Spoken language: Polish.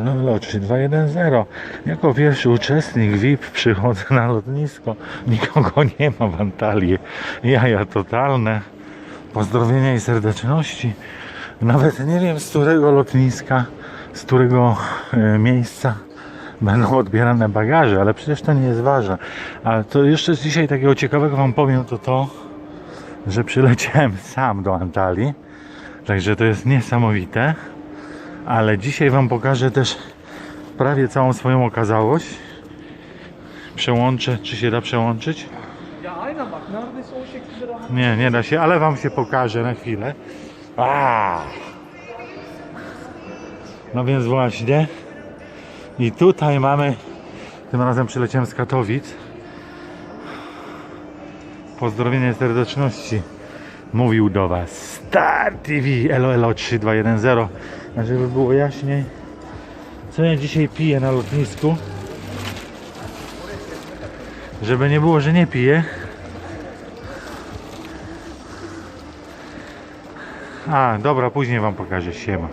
LOLO 3210. Jako pierwszy uczestnik VIP przychodzę na lotnisko. Nikogo nie ma w Antalii. Jaja totalne. Pozdrowienia i serdeczności. Nawet nie wiem z którego lotniska, z którego e, miejsca będą odbierane bagaże, ale przecież to nie jest ważne. Ale to jeszcze dzisiaj takiego ciekawego Wam powiem to to, że przyleciałem sam do Antalii. Także to jest niesamowite. Ale dzisiaj Wam pokażę też prawie całą swoją okazałość. Przełączę, czy się da przełączyć? Nie, nie da się, ale Wam się pokażę na chwilę. A! No więc właśnie. I tutaj mamy, tym razem przyleciałem z Katowic. Pozdrowienie serdeczności. Mówił do Was Star TV LOLO 3210. A żeby było jaśniej, co ja dzisiaj piję na lotnisku. Żeby nie było, że nie piję. A, dobra, później wam pokażę. Siema.